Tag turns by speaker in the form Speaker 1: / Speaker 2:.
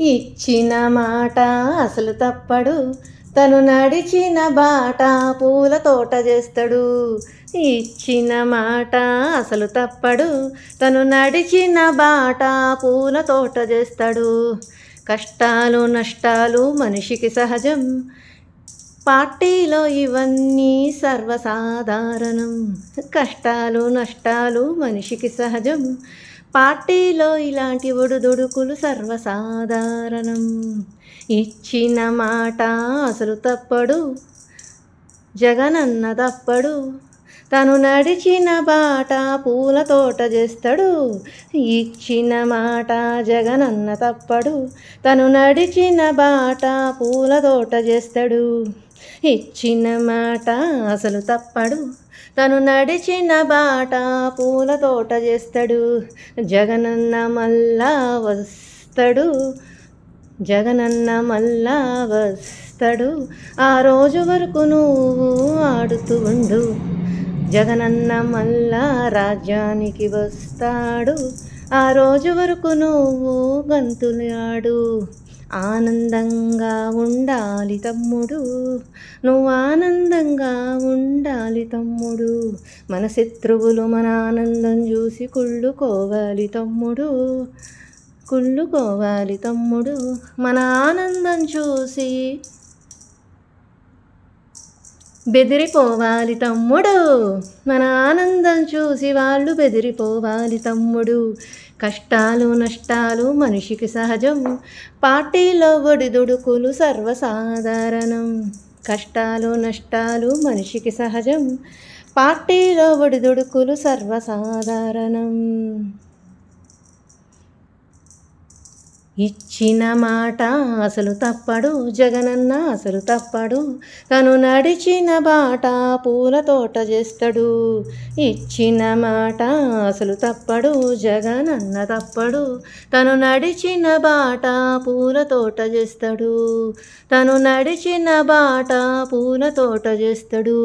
Speaker 1: ఇచ్చిన మాట అసలు తప్పడు. తను నడిచిన బాట పూల తోట చేస్తాడు. ఇచ్చిన మాట అసలు తప్పడు. తను నడిచిన బాట పూల తోట చేస్తాడు. కష్టాలు నష్టాలు మనిషికి సహజం. పార్టీలో ఇవన్నీ సర్వసాధారణం. కష్టాలు నష్టాలు మనిషికి సహజం. పార్టీలో ఇలాంటి ఒడుదొడుకులు సర్వసాధారణం. ఇచ్చిన మాట అసలు తప్పడు జగనన్న తప్పడు. తను నడిచిన బాట పూల తోట చేస్తాడు. ఇచ్చిన మాట జగనన్న తప్పడు. తను నడిచిన బాట పూల తోట చేస్తాడు. ఇచ్చిన మాట అసలు తప్పడు. తను నడిచిన బాట పూల తోట చేస్తాడు. జగనన్న మళ్ళా వస్తాడు. జగనన్న మళ్ళా వస్తాడు. ఆ రోజు వరకు నువ్వు ఆడుతూ ఉండు. జగనన్న మళ్ళా రాజ్యానికి వస్తాడు. ఆ రోజు వరకు నువ్వు గంతులు ఆడు. ఆనందంగా ఉండాలి తమ్ముడు. నువ్వు ఆనందంగా ఉండాలి తమ్ముడు. మన శత్రువులు మన ఆనందం చూసి కుళ్ళుకోవాలి తమ్ముడు. కుళ్ళుకోవాలి తమ్ముడు. మన ఆనందం చూసి బెదిరిపోవాలి తమ్ముడు. మన ఆనందం చూసి వాళ్ళు బెదిరిపోవాలి తమ్ముడు. కష్టాలు నష్టాలు మనిషికి సహజం. పార్టీలో ఒడిదుడుకులు సర్వసాధారణం. కష్టాలు నష్టాలు మనిషికి సహజం. పార్టీలో ఒడిదుడుకులు సర్వసాధారణం. ఇచ్చిన మాట అసలు తప్పడు జగనన్న అసలు తప్పడు. తను నడిచిన బాట పూల తోట చేస్తాడు. ఇచ్చిన మాట అసలు తప్పడు జగనన్న తప్పడు. తను నడిచిన బాట పూల తోట చేస్తాడు. తను నడిచిన బాట పూల తోట చేస్తాడు.